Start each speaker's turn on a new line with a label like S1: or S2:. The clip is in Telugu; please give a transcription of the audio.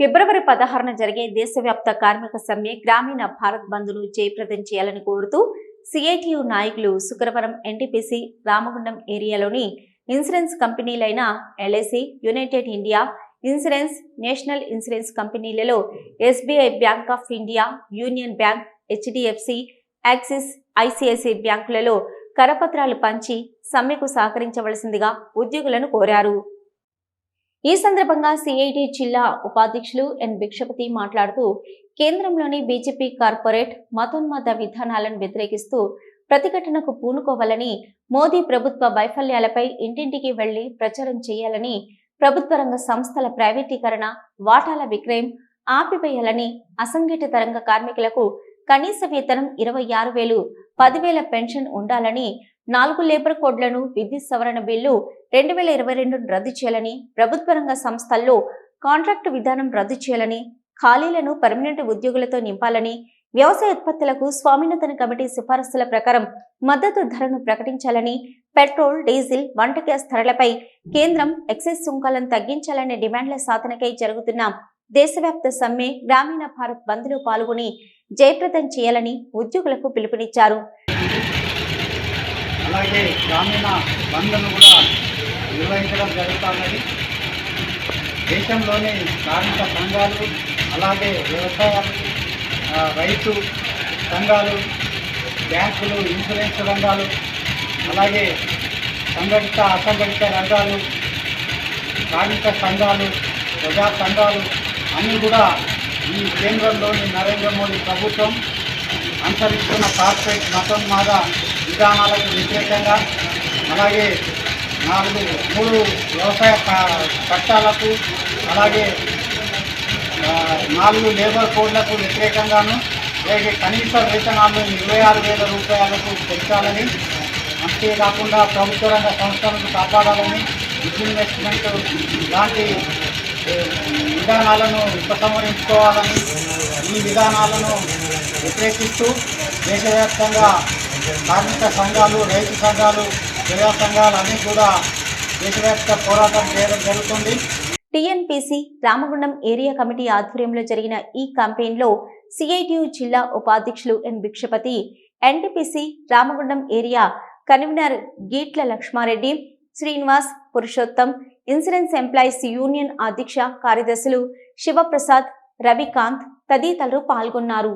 S1: ఫిబ్రవరి పదహారున జరిగే దేశవ్యాప్త కార్మిక సమ్మె గ్రామీణ భారత్ బంద్ను జయప్రదం చేయాలని కోరుతూ సిఐటియు నాయకులు శుక్రవారం ఎన్టీపీసీ రామగుండం ఏరియాలోని insurance కంపెనీలైన LIC United India Insurance National Insurance కంపెనీలలో SBI Bank of India Union Bank HDFC Axis ICICI బ్యాంకులలో కరపత్రాలు పంచి సమ్మెకు సహకరించవలసిందిగా ఉద్యోగులను కోరారు. ఈ సందర్భంగా సిఐటి జిల్లా ఉపాధ్యక్షులు ఎన్ భిక్షపతి మాట్లాడుతూ కేంద్రంలోని బీజేపీ కార్పొరేట్ మతోన్మత విధానాలను వ్యతిరేకిస్తూ ప్రతిఘటనకు పూనుకోవాలని మోదీ ప్రభుత్వ వైఫల్యాలపై ఇంటింటికి వెళ్ళి ప్రచారం చేయాలని ప్రభుత్వ రంగ సంస్థల ప్రైవేటీకరణ వాటాల విక్రయం ఆపివేయాలని అసంఘటిత రంగ కార్మికులకు కనీస వేతనం ఇరవై ఆరు వేలు పదివేల పెన్షన్ ఉండాలని నాలుగు లేబర్ కోడ్లను విద్యుత్ సవరణ బిల్లు రెండు వేల ఇరవై రెండును రద్దు చేయాలని ప్రభుత్వ రంగ సంస్థల్లో కాంట్రాక్టు విధానం రద్దు చేయాలని ఖాళీలను పర్మనెంట్ ఉద్యోగులతో నింపాలని వ్యవసాయ ఉత్పత్తులకు స్వామినాథన్ కమిటీ సిఫారసుల ప్రకారం మద్దతు ధరను ప్రకటించాలని పెట్రోల్ డీజిల్ వంట గ్యాస్ ధరలపై కేంద్రం ఎక్సైజ్ సుంకాలను తగ్గించాలనే డిమాండ్ల సాధనకై జరుగుతున్న దేశవ్యాప్త సమ్మె గ్రామీణ భారత్ బంద్లో పాల్గొని జయప్రదం చేయాలని ఉద్యోగులకు పిలుపునిచ్చారు.
S2: అలాగే గ్రామీణ బంద్ను కూడా నిర్వహించడం జరుగుతున్నది. దేశంలోని కార్మిక సంఘాలు అలాగే వ్యవసాయ రైతు సంఘాలు బ్యాంకులు ఇన్సూరెన్స్ రంగాలు అలాగే సంఘటిత అసంఘటిత రంగాలు కార్మిక సంఘాలు ప్రజా సంఘాలు అన్నీ కూడా ఈ కేంద్రంలోని నరేంద్ర మోడీ ప్రభుత్వం అనుసరిస్తున్న కార్పొరేట్ మాద విధానాలకు వ్యతిరేకంగా అలాగే నాలుగు మూడు వ్యవసాయ ప- చట్టాలకు అలాగే నాలుగు లేబర్ కోడ్లకు వ్యతిరేకంగాను అలాగే కనీస వేతనాలు ఇరవై ఆరు వేల రూపాయలకు పెంచాలని అంతేకాకుండా ప్రభుత్వ రంగ సంస్థలను కాపాడాలని ఇన్వెస్ట్మెంట్ లాంటి విధానాలను ఉపసంహరించుకోవాలని ఈ విధానాలను వ్యతిరేకిస్తూ దేశవ్యాప్తంగా కార్మిక సంఘాలు రైతు సంఘాలు ప్రజా సంఘాలు అన్నీ కూడా దేశవ్యాప్త పోరాటం చేయడం జరుగుతుంది.
S1: టిఎన్పిసి రామగుండం ఏరియా కమిటీ ఆధ్వర్యంలో జరిగిన ఈ క్యాంపెయిన్లో సిఐటియు జిల్లా ఉపాధ్యక్షులు N Bhikshapathi NTPC Ramagundam area convener Geetla Lakshma Reddy Srinivas Purushottam insurance employees union అధ్యక్ష కార్యదర్శులు శివప్రసాద్ రవికాంత్ తదితరులు పాల్గొన్నారు.